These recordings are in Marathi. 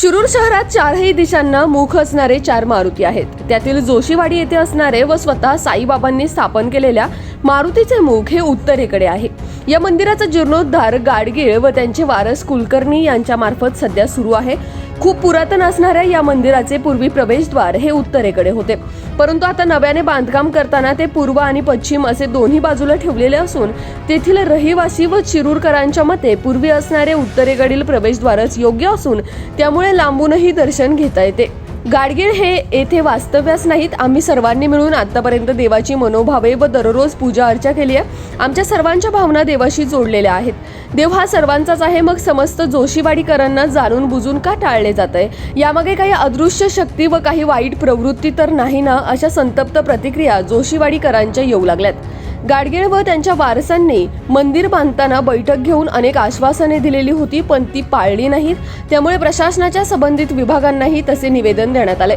शिरूर शहरात चारही दिशांना मुख असणारे चार मारुती आहेत. त्यातील जोशीवाडी येथे असणारे व स्वतः साईबाबांनी स्थापन केलेल्या मारुतीचे मुख हे उत्तरेकडे आहे. या मंदिराचा जीर्णोद्धार गाडगीळ व त्यांचे वारस कुलकर्णी यांच्या मार्फत सध्या सुरू आहे. खूप पुरातन असणाऱ्या या मंदिराचे पूर्वी प्रवेशद्वार हे उत्तरेकडे होते. परंतु आता नव्याने बांधकाम करताना ते पूर्व आणि पश्चिम असे दोन्ही बाजूला ठेवलेले असून तेथील रहिवासी व चिरूरकरांच्या मते पूर्वी असणारे उत्तरेकडील प्रवेशद्वारच योग्य असून त्यामुळे लांबूनही दर्शन घेता येते. गाडगीळ हे येथे वास्तव्यास नाहीत. आम्ही सर्वांनी मिळून आतापर्यंत देवाची मनोभावे व दररोज पूजा अर्चा केली आहे. आमच्या सर्वांच्या भावना देवाशी जोडलेल्या आहेत. देव हा सर्वांचाच आहे. मग समस्त जोशीवाडीकरांना जाणून बुजून का टाळले जात आहे यामागे काही अदृश्य शक्ती व काही वाईट प्रवृत्ती तर नाही ना? अशा संतप्त प्रतिक्रिया जोशीवाडीकरांच्या येऊ लागल्यात. गाडगीळ व त्यांच्या वारसांनी मंदिर बांधताना बैठक घेऊन अनेक आश्वासने दिलेली होती पण ती पाळली नाहीत. त्यामुळे प्रशासनाच्या संबंधित विभागांनाही तसे निवेदन देण्यात आले.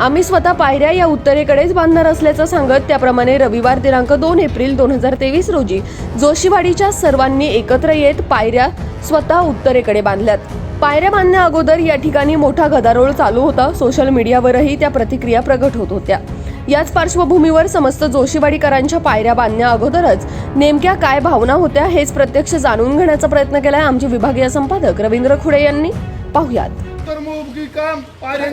आम्ही स्वतः पायऱ्या या उत्तरेकडेच बांधणार असल्याचं सांगत त्याप्रमाणे रविवार दिनांक दोन एप्रिल दोन हजार तेवीस रोजी जोशीवाडीच्या सर्वांनी एकत्र येत पायऱ्या स्वतः उत्तरेकडे बांधल्यात. पायऱ्या बांधण्या अगोदर या ठिकाणी मोठा गदारोळ चालू होता. सोशल मीडियावरही त्या प्रतिक्रिया प्रगट होत होत्या. याच पार्श्वभूमीवर समस्त जोशीवाडीकरांच्या पायऱ्या बांधण्या अगोदरच नेमक्या काय भावना होत्या हेच प्रत्यक्ष जाणून घेण्याचा प्रयत्न केलाय आमचे विभागीय संपादक रवींद्र खुडे यांनी. पाहुयात. काम पाहिजे.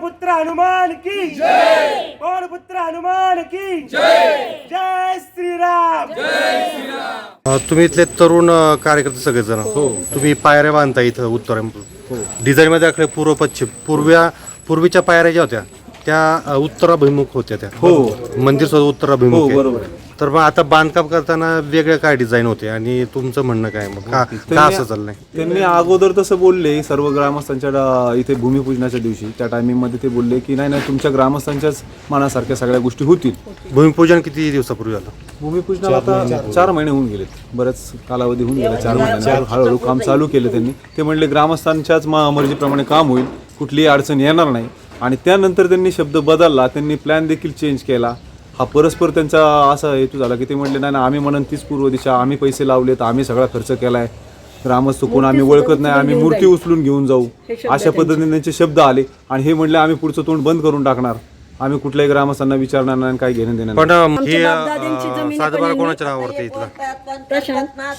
पुत्र हनुमान की जय. पुत्र हनुमान की जय. जय श्रीराम. तुम्ही इथले तरुण कार्यकर्ते सगळेजण. हो. तुम्ही पायऱ्या बांधता इथं उत्तर डिझाईन मध्ये दाखले पूर्व पश्चिम पूर्व्या पूर्वीच्या पायऱ्या ज्या होत्या त्या अ, उत्तराभिमुख होत्या त्या. हो. मंदिर सुद्धा उत्तराभिमुख आहे. तर मग आता बांधकाम करताना वेगळे काय डिझाईन होते? आणि तुमचं म्हणणं काय मग? का का असं चाललंय? त्यांनी अगोदर तसं बोलले सर्व ग्रामस्थांच्या डा- इथे भूमिपूजनाच्या दिवशी. त्या टायमिंगमध्ये ते बोलले की नाही नाही तुमच्या ग्रामस्थांच्याच मनासारख्या सगळ्या गोष्टी होतील. भूमिपूजन किती दिवसापूर्वी झालं? भूमिपूजनाला आता चार महिने होऊन गेलेत. बरेच कालावधी होऊन गेला चार महिन्यांनी हळूहळू काम चालू केलं त्यांनी. ते म्हणले ग्रामस्थांच्याच म- मर्जीप्रमाणे काम होईल. कुठलीही अडचण येणार नाही. आणि त्यानंतर त्यांनी शब्द बदलला त्यांनी प्लॅन देखील चेंज केला. हा परस्पर त्यांचा असा हेतू झाला की ते म्हणले नाही ना आम्ही म्हणून तीच पूर्व दिशा आम्ही पैसे लावलेत आम्ही सगळा खर्च केलाय. ग्रामस्थ कोण आम्ही ओळखत नाही आम्ही मूर्ती उचलून घेऊन जाऊ. अशा पद्धतीने त्यांचे शब्द आले आणि हे म्हणले आम्ही पुढचं तोंड बंद करून टाकणार. आम्ही कुठल्याही ग्रामस्थांना विचारणार नाही आणि काही घेणं देणार नाही. पण हे सातबारा कोणाच्या नावावरती इथलं?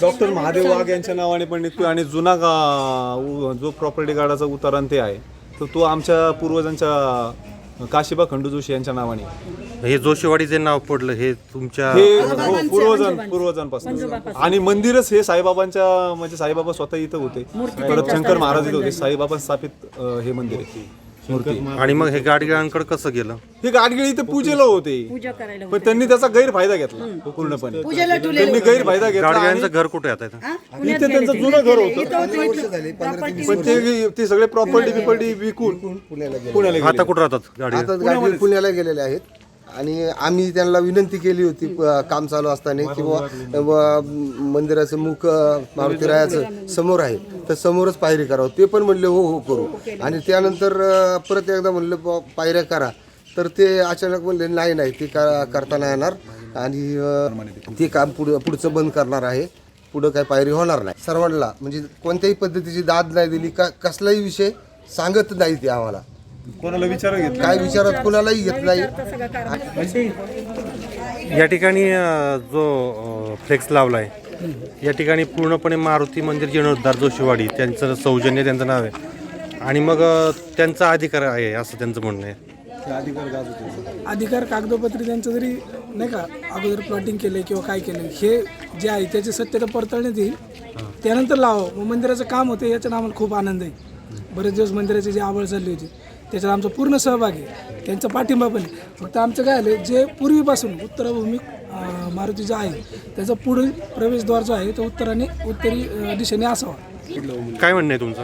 डॉक्टर महादेव वाघ यांच्या नावाने पण निघतोय आणि जुना गा- उ- जो प्रॉपर्टी गार्डाचा उतारण ते आहे तर तो आमच्या पूर्वजांच्या काशिबा खंडू जोशी यांच्या नावाने. हे जोशीवाडी जे नाव पडलं हे तुमच्या हे हो, पूर्वजन पूर्वजांपासून. आणि मंदिरच हे साईबाबांच्या म्हणजे साईबाबा स्वतः इथं होते. परत शंकर महाराज इथं होते. साईबाबा स्थापित अं, हे मंदिर आहे. मूर्ती. आणि मग हे गाडगिळांकडे कसं गेलं? हे गाडगिळ इथे पूजेला होते. पण त्यांनी त्याचा गैरफायदा घेतला पूर्णपणे. त्यांनी गैरफायदा घेतला गाडगिळांचं घर कुठे आता? इथं इथे त्यांचं जुनं घर होतं. पण ते ते सगळे प्रॉपर्टी बिपर्टी विकून पुण्याला गेले. आता कुठं राहतात गाडी आता गाडी पुण्याला गेलेले आहेत. आणि आम्ही त्यांना विनंती केली होती प- काम चालू असताना किंवा व मंदिराचं मुख अ, मारुती रायाचं समोर आहे तर समोरच पायरी करावं. ते पण म्हणले हो हो करू. आणि त्यानंतर अ, परत एकदा म्हणलं बुवा, पायऱ्या करा. तर ते अचानक म्हणले नाही नाही ते का- करता नाही येणार. आणि अ, ते काम पुढं पुढचं बंद करणार आहे. पुढं काही पायरी होणार नाही. सर्वांना म्हणजे कोणत्याही पद्धतीची दाद नाही दिली. का कसलाही विषय सांगत नाही ते आम्हाला. कोणाला विचार घेतला काय विचारात कुणालाही घेत नाही. या ठिकाणी अ, जो फ्लेक्स लावलाय या ठिकाणी पूर्णपणे मारुती मंदिर जीर्णोद्धार जोशीवाडी त्यांचं सौजन्य त्यांचं नाव आहे. आणि मग अ, त्यांचा अधिकार आहे असं त्यांचं म्हणणं आहे. अधिकार कागदोपत्री त्यांचं जरी नाही का अगोदर प्लॉटिंग केलंय किंवा काय केलं हे जे आहे त्याची सत्यता पडताळण्यात येईल. त्यानंतर लावावं मग मंदिराचं काम होतं याच्यात आम्हाला खूप आनंद आहे. बरेच दिवस मंदिराची जी आवड चालली होती त्याच्यात आमचा पूर्ण सहभाग आहे. त्यांचा पाठिंबा पण आहे. फक्त आमचं काय आलं जे पूर्वीपासून उत्तरभूमी मारुती जो आहे त्याचा पुढील प्रवेशद्वार जो आहे तो उत्तराने उत्तरी दिशेने असावा. काय म्हणणं आहे तुमचं?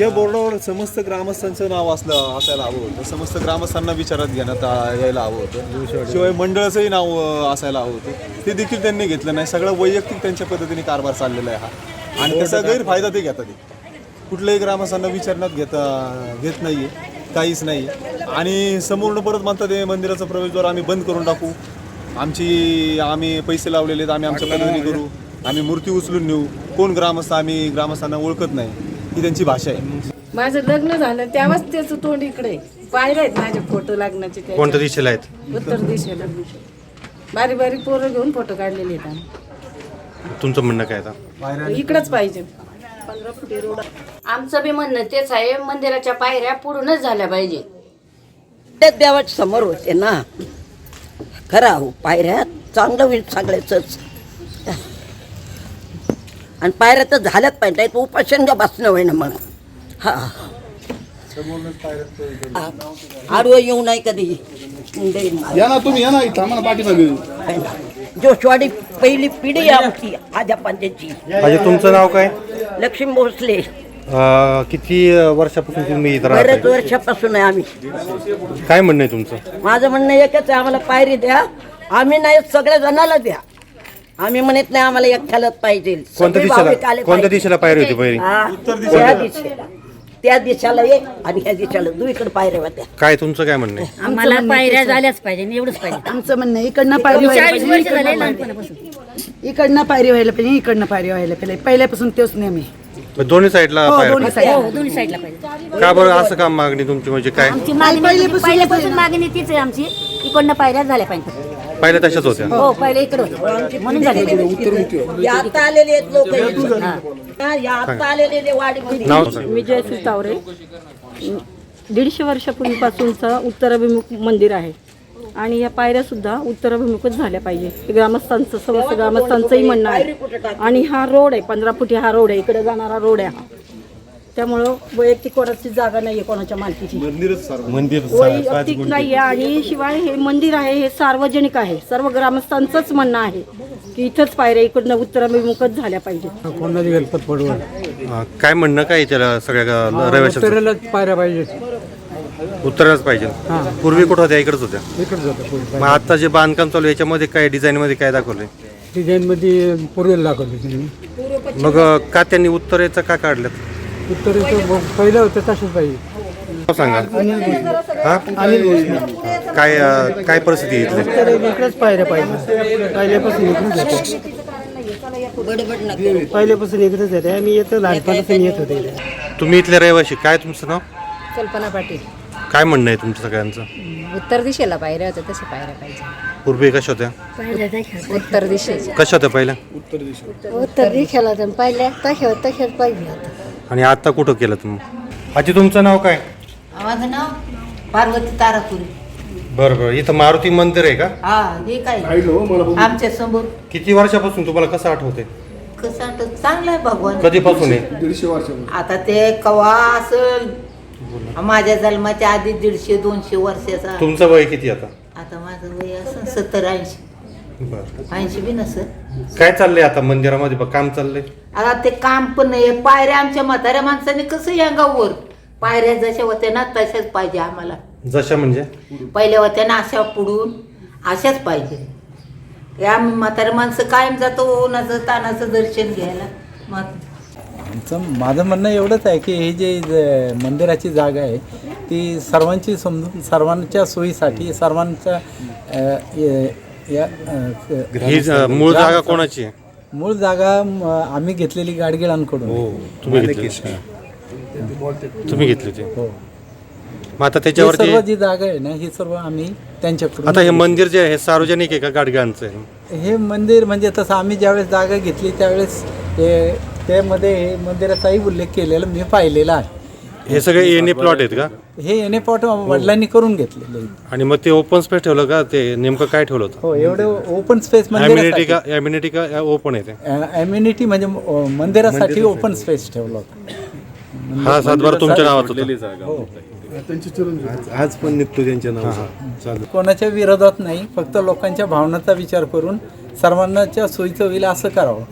या बोर्डावर समस्त ग्रामस्थांचं नाव असलं असायला हवं होतं. समस्त ग्रामस्थांना विचारात घेण्यात आ- यायला हवं होतं. शिवाय मंडळाचंही नाव अं, असायला हवं होतं. ते देखील त्यांनी घेतलं नाही. सगळं वैयक्तिक त्यांच्या पद्धतीने कारभार चाललेला आहे हा. आणि त्याचा गैरफायदा ते घेतात. ते. कुठल्याही ग्रामस्थांना विचारण्यात घेता घेत नाहीये. काहीच नाही. आणि समोरनं परत म्हणतात हे मंदिराचं प्रवेशद्वार आम्ही बंद करून टाकू. आमची आम्ही पैसे लावलेले आहेत आम्ही आमच्या पद्धतीने करू. आम्ही मूर्ती उचलून नेऊ. कोण ग्रामस्थ आम्ही ग्रामस्थांना ओळखत नाही. ही त्यांची भाषा आहे. माझं लग्न झालं तेव्हाच त्याचं तोंड इकडे पाहिलं आहेत माझे फोटो लग्नाचे त्याचे. कोणत्या दिशेला आहेत? उत्तर दिशेला बारीक बारीक पोरं घेऊन फोटो काढलेले आहेत आम्ही. तुमचं म्हणणं काय आता? इकडंच पाहिजे. आमचं बी म्हणणं तेच आहे मंदिराच्या पायऱ्या पूर्णच झाल्या पाहिजे. ते देवाच्या समोर होते ना. खरा हो पायऱ्या चांगलं होईल सगळ्याच आणि पायऱ्या तर झाल्याच पाहिजे तो उपाशंग बसणं होय ना मग हा. आडवं येऊ नाही कधी. या ना तुम्ही या ना इथं आम्हाला. जोशवाडी पहिली पिढी आहे आमची आजा म्हणजे तुमचं नाव काय? लक्ष्मी भोसले. अं, किती वर्षापासून तुम्ही इथं राहताय? वर्षापासून आहे आम्ही. काय म्हणणं आहे तुमचं? माझं म्हणणं एकच आहे आम्हाला पायरी द्या. आम्ही नाही सगळ्या जणाला द्या. आम्ही म्हणत नाही आम्हाला एकट्यालाच पाहिजे. कोणत्या सगळे भाविक दिशेला आले कोणत्या पाहिजे. दिशेला पायरी होती हा, त्या दिशेला. त्या दिशेला एक आणि ह्या दिशेला. दुईकडे पायऱ्या होत्या. काय तुमचं काय म्हणणं आहे? आम्हाला पायऱ्या झाल्याच पाहिजे एवढंच पाहिजे. आमचं म्हणणं आहे, इकडनं पायरी व्हायला चाळीस पाहिजे. वर्ष झाले इकडनं लहानपणापासून. पायरी- इकडनं पायरी व्हायला पाहिजे इकडनं पायरी व्हायला पाहिजे. पहिल्यापासून तेच नेहमी मग दोन्ही साईडला हो दोन्ही साईड हो दोन्ही साईडला पाहिजे. का बरं असं काम मागणी तुमची? म्हणजे काय? आमची मागणी पहिल्यापासून मागणी तीच आहे आमची. इकडनं पायऱ्या झाल्या पाहिजे. पहिल्या तशाच होत्या. हो पहिले इकडे होते म्हणून झाले या आता आलेले आहेत लोक या आता आलेले वाडीमध्ये नाव सांग. मी जयश्री तावरे. दीडशे वर्षापूर्वीपासूनचं उत्तराभिमुख मंदिर आहे. आणि या पायऱ्या सुद्धा उत्तराभिमुखच झाल्या पाहिजे. हे ग्रामस्थांचं समस्त ग्रामस्थांचंही म्हणणं आहे. आणि हा रोड आहे पंधरा फुटी हा रोड आहे. इकडे जाणारा रोड आहे हा. त्यामुळं वैयक्तिक कोणाची जागा नाही आहे कोणाच्या मालकीची. वैयक्तिक नाही आहे आणि शिवाय हे मंदिर आहे हे सार्वजनिक आहे. सर्व ग्रामस्थांचंच म्हणणं आहे की इथंच पायऱ्या इकडनं उत्तराभिमुखच झाल्या पाहिजे कोणाची गणपत पडवून अं, काय म्हणणं काय त्याला सगळ्या पायऱ्या पाहिजे उत्तरालाच पाहिजे. पूर्वी कुठं होत्या? इकडेच होत्या. इकडे जातं मग आता जे बांधकाम चालू आहे याच्यामध्ये काय डिझाईन मध्ये काय दाखवलंय? डिझाईन मध्ये पूर्वेला दाखवले त्यांनी. मग अं, का त्यांनी उत्तरेचं का काढलं उत्तरेचं पहिलं होतं तसंच पाहिजे नाव सांगा. हा? काय अं, काय परिस्थिती आहे इथली? इकडेच पायऱ्या पाहिजे. पहिल्यापासून इकडेच येते पहिल्यापासून इकडेच येते आम्ही येतो लहानपणापासून येत होते इकडे तुम्ही इथले रहिवाशी काय तुमचं नाव? कल्पना पाटील. काय म्हणणं आहे तुमचं सगळ्यांचं? उत्तर दिशेला पायऱ्या होत्या तसे पायऱ्या पाहिजे. पूर्वी कशा होत्या? उत्तर दिशेच्या. कशा होत्या पहिल्या? उत्तर दिशेला. तर पहिल्या तशा तशाच पाहिजे आणि आता कुठं केलं तुम्ही? आजी तुमचं नाव काय? माझं नाव पार्वती तारापुरी. बरं बरं. इथं मारुती मंदिर आहे का? हा हे काय? आमच्यासमोर. किती वर्षापासून तुम्हाला कसं आठवते कसं आठवत चांगलं आहे भगवान. कधीपासून आहे? दीडशे आता ते कवा असल? माझ्या जन्माच्या आधी दीडशे दोनशे वर्षाचा. तुमचं वय किती आता? आता माझं वय असं सत्तर ऐंशी. बरं. ऐंशी बी नसत काय चाललंय आता मंदिरामध्ये? बघ काम चाललंय. आता ते काम पण नाही. पायऱ्या आमच्या म्हाताऱ्या माणसाने कसं या गाववर? पायऱ्या जशा होत्या ना तशाच पाहिजे आम्हाला. जशा म्हणजे? पहिल्या होत्या ना अशा पुढून अशाच पाहिजे. या म्हाताऱ्या माणसं कायम जातो उन्हाचं तानाचं दर्शन घ्यायला. मग आमचं माझं म्हणणं एवढंच आहे की ही जी ज- मंदिराची जागा आहे ती सर्वांची समजून सर्वांच्या सोयीसाठी सर्वांच्या अ, या ही ज- मूळ जागा कोणाची? आहे मूळ जागा म, आम्ही घेतलेली गाडगिळांकडून तुम्ही घेतली तुम्ही घेतली होती हो. मग आता ही त्याच्यावरती सर्व जी जागा आहे ना ही सर्व आम्ही त्यांच्याकडून आता हे मंदिर जे आहे हे सार्वजनिक आहे का गाडगांचं? आहे हे मंदिर म्हणजे तसं आम्ही ज्यावेळेस जागा घेतली त्यावेळेस हे त्यामध्ये हे मंदिराचाही उल्लेख केलेला मी पाहिलेला आहे. हे सगळे एने प्लॉट आहेत का? हे एन पॉट वडिलांनी करून घेतलेले आहे. आणि मग ते ओपन स्पेस ठेवलं का? ते नेमकं काय ठेवलं होतं? हो एवढे ओपन स्पेस ॲम्युनिटी का ॲम्युनिटी का ओपन आहे ते? अम्युनिटी म्हणजे अ, मंदिरासाठी ओपन स्पेस ठेवला होता. हा सातबारा तुमच्या नावात होता. त्यांची चिरंजीव. आज पण निघतो त्यांच्या नावाचा कोणाच्या विरोधात नाही फक्त लोकांच्या भावनाचा विचार करून सर्वांनाच्या सोयीचं होईल असं करावं.